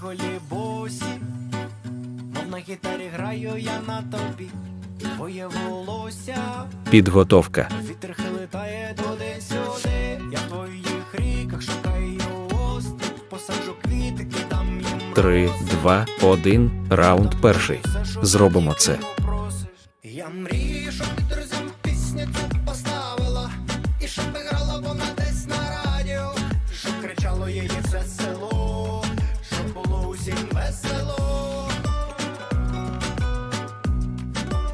голі босі, мов на гітарі граю я на тобі, твоє волосся. Підготовка. Вітер хилитає туди-сюди. Я в твоїх ріках шукаю острів, посаджу квіти, кидам. Три, два, один, раунд перший. Зробимо це.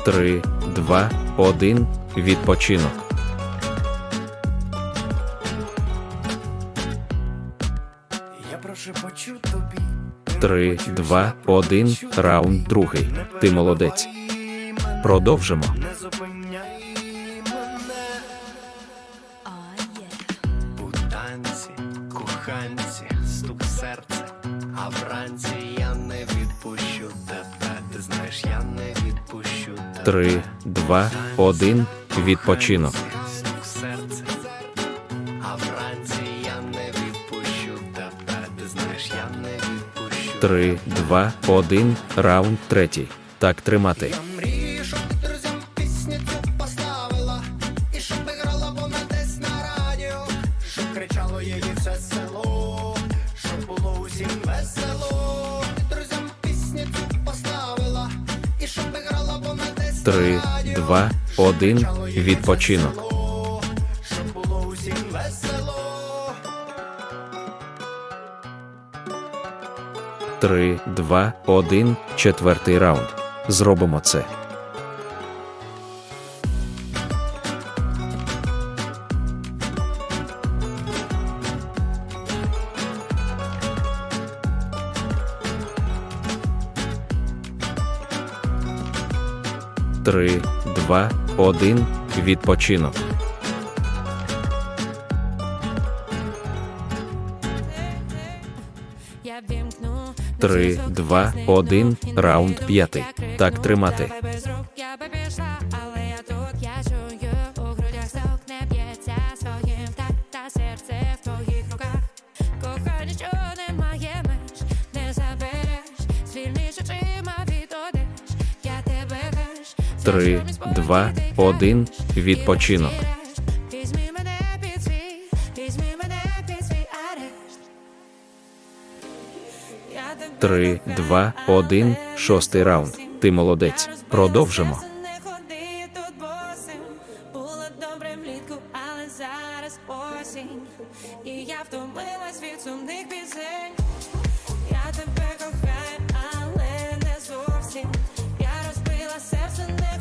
3, 2, 1. Відпочинок. Я прошу прошепочу тобі. 3, 2, 1. Раунд другий. Ти молодець. Продовжимо. три, два, один. Відпочинок. Три, два, один. Раунд третій. Так тримати. 3, 2, 1. Відпочинок. Три, два, один, четвертий раунд. Зробимо це. 3, 2, 1. Відпочинок. Три, два, один, раунд п'ятий. Так тримати. Кохання, що немає меж, не забереш, звільниш очима. 3, 2, 1, відпочинок. Три, два, один, шостий раунд. Ти молодець. Продовжимо.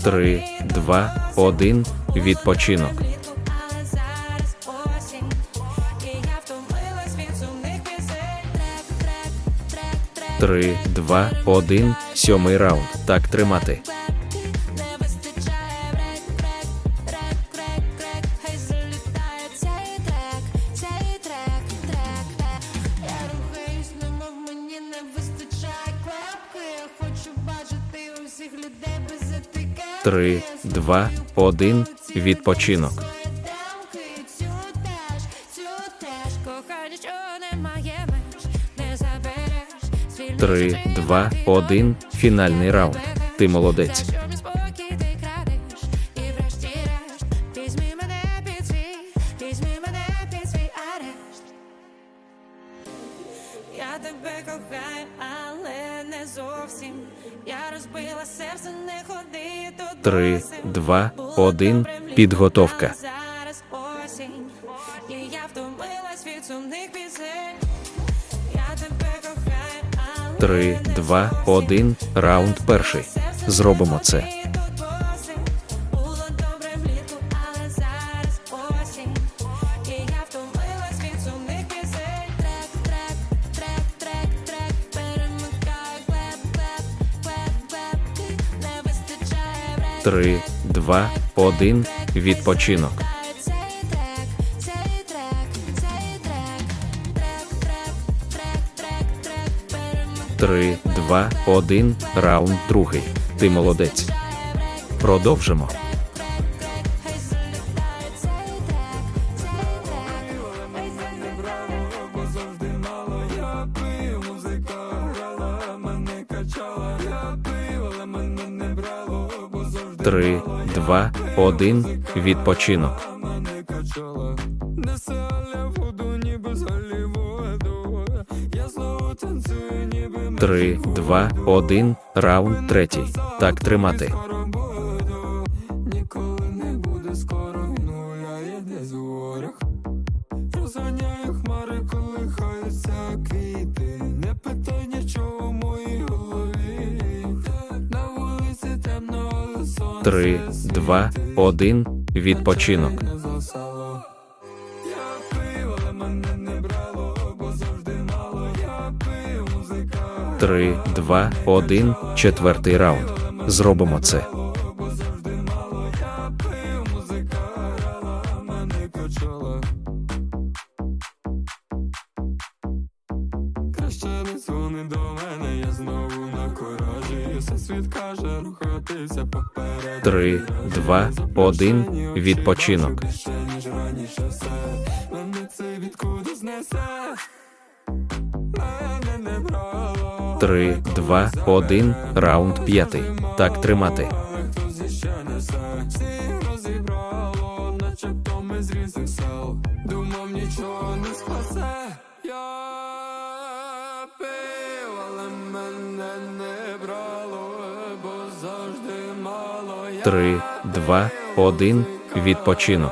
3, 2, 1, відпочинок. Три, два, один, сьомий раунд. Так тримати. Мені не вистачає клепки. Хочу бачити усіх людей без ти. 3, 2, 1. Відпочинок. Три, два, один. Фінальний раунд. Ти молодець. Три, два, один. Підготовка. Три, два, один. Раунд перший. Зробимо це. 3, 2, 1, відпочинок. Три, два, один, раунд другий. Ти молодець. Продовжимо. 3, 2, 1, відпочинок. Три, два, один, раунд третій. Так тримати. 3, 2, 1, відпочинок. Три, два, один, четвертий раунд. Зробимо це. два, один, відпочинок. Три, два, один, раунд п'ятий. Так тримати. Думав, нічого не спасе. Я мене не брало, бо завжди мало. Три, 2, 1, відпочинок.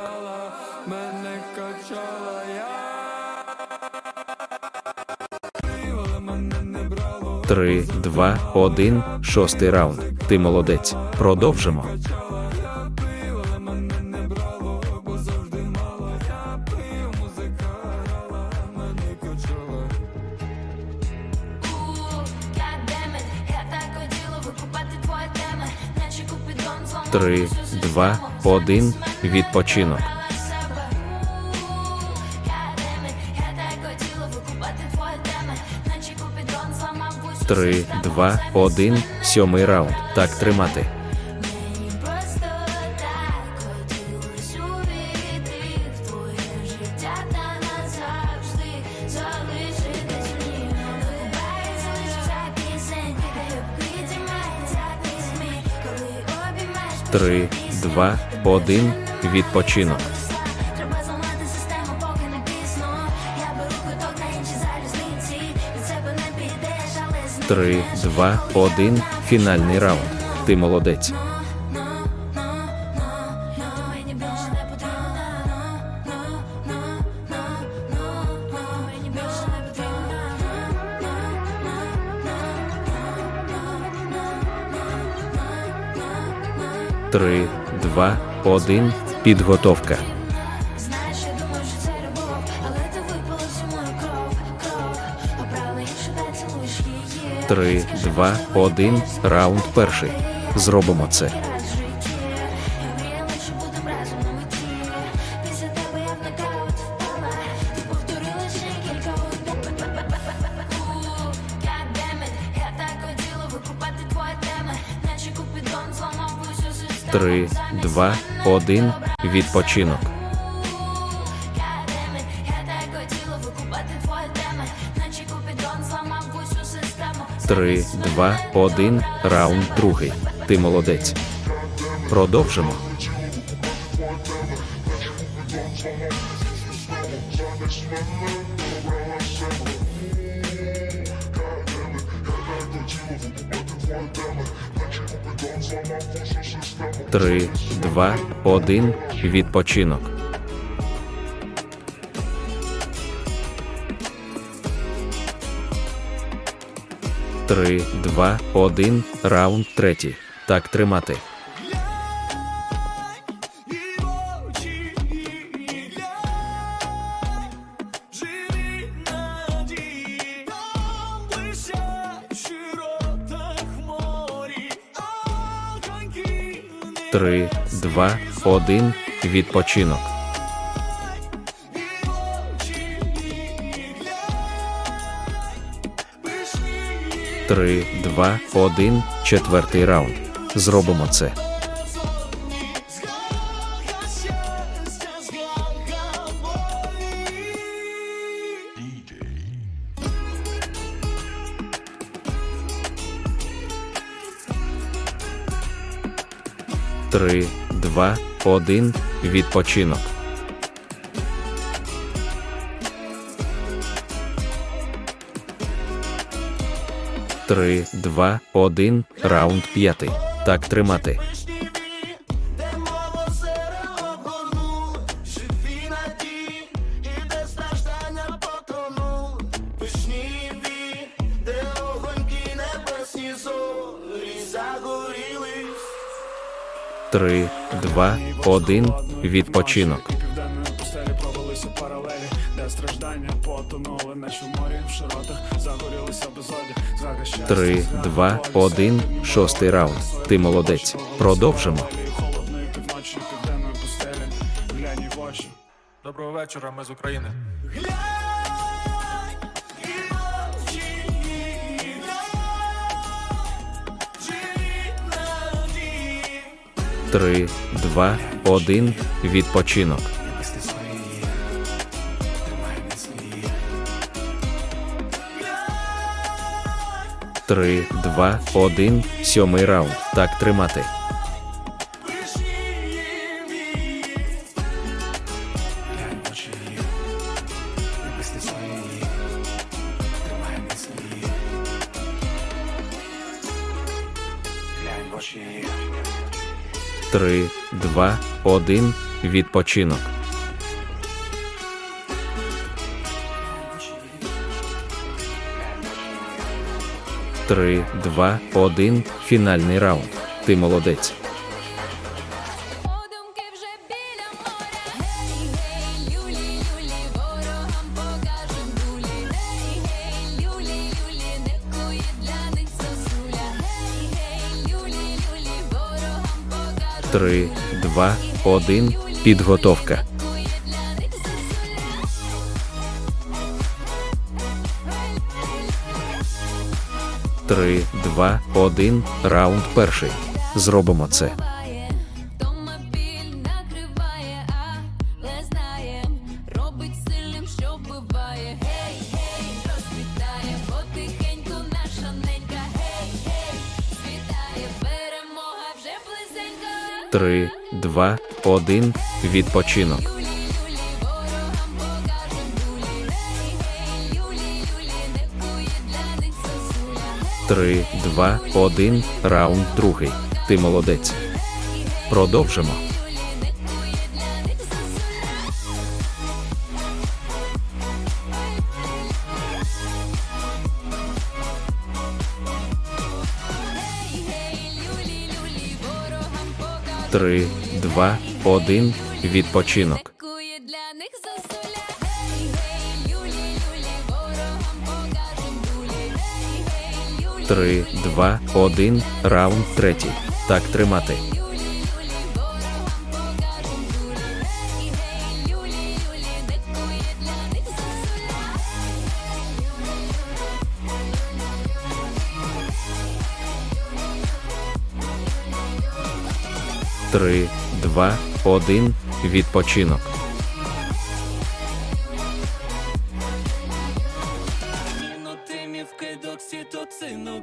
Три, два, один, шостий раунд. Ти молодець. Продовжимо. Три, 2, 1, відпочинок. Три, два, один, сьомий раунд. Так тримати. Три, 2, 1, відпочинок. Три, два, один. Фінальний раунд. Ти молодець. Три, один Підготовка. Три, два, один. Раунд перший. Зробимо це. Три, два, один Відпочинок. Три, два, один. Раунд другий. Ти молодець. Продовжимо. Три, 2, 1, відпочинок. Три, два, один, раунд третій. Так тримати. Три, 2, 1, відпочинок. Три, два, один, четвертий раунд. Зробимо це. Три, 2, 1, відпочинок. Три, два, один, раунд п'ятий. Так тримати. Три, 2, 1, відпочинок. Три, два, один, шостий раунд. Ти молодець. Продовжимо. Доброго вечора. Ми з України. 3, 2, 1. Відпочинок. Три, два, один, сьомий раунд. Так тримати. Три, два, один. Відпочинок. Три, два, один. Фінальний раунд. Ти молодець. 3, 2, 1. Підготовка. Три, два, один. Раунд перший. Зробимо це. 3, 2, 1. Відпочинок. Три, два, один. Раунд другий. Ти молодець. Продовжимо. 3, 2, 1, відпочинок. Три, два, один, раунд третій. Так тримати. 3, 2, 1. Відпочинок.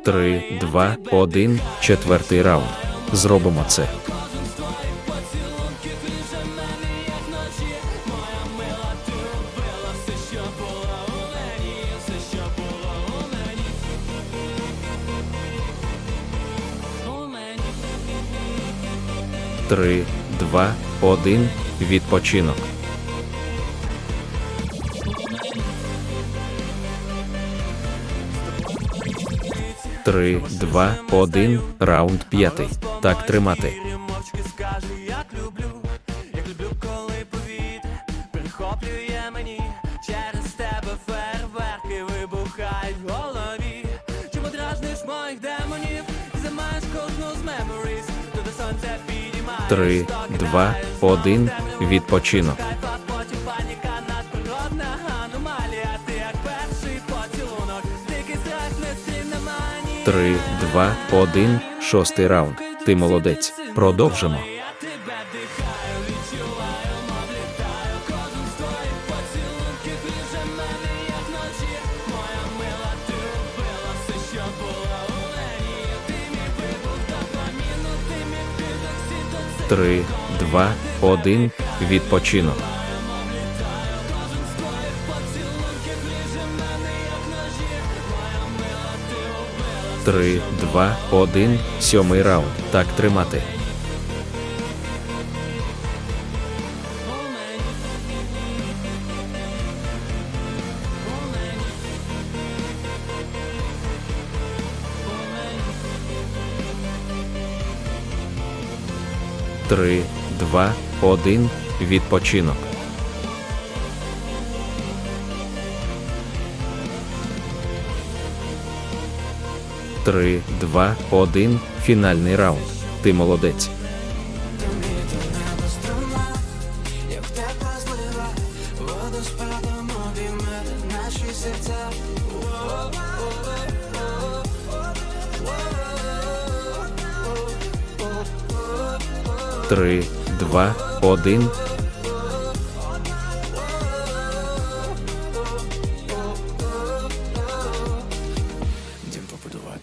Три, два, один, четвертий раунд. Зробимо це. Три, два, один. Відпочинок. Три, два, один. Раунд п'ятий. Так тримати. 3, 2, 1, відпочинок. Три, два, один, шостий раунд. Ти молодець. Продовжимо. 3, 2, 1, відпочинок. Три, два, один, сьомий раунд. Так тримати. Три, два, один, відпочинок. Три, два, один, фінальний раунд. Ти молодець. 3, 2, 1.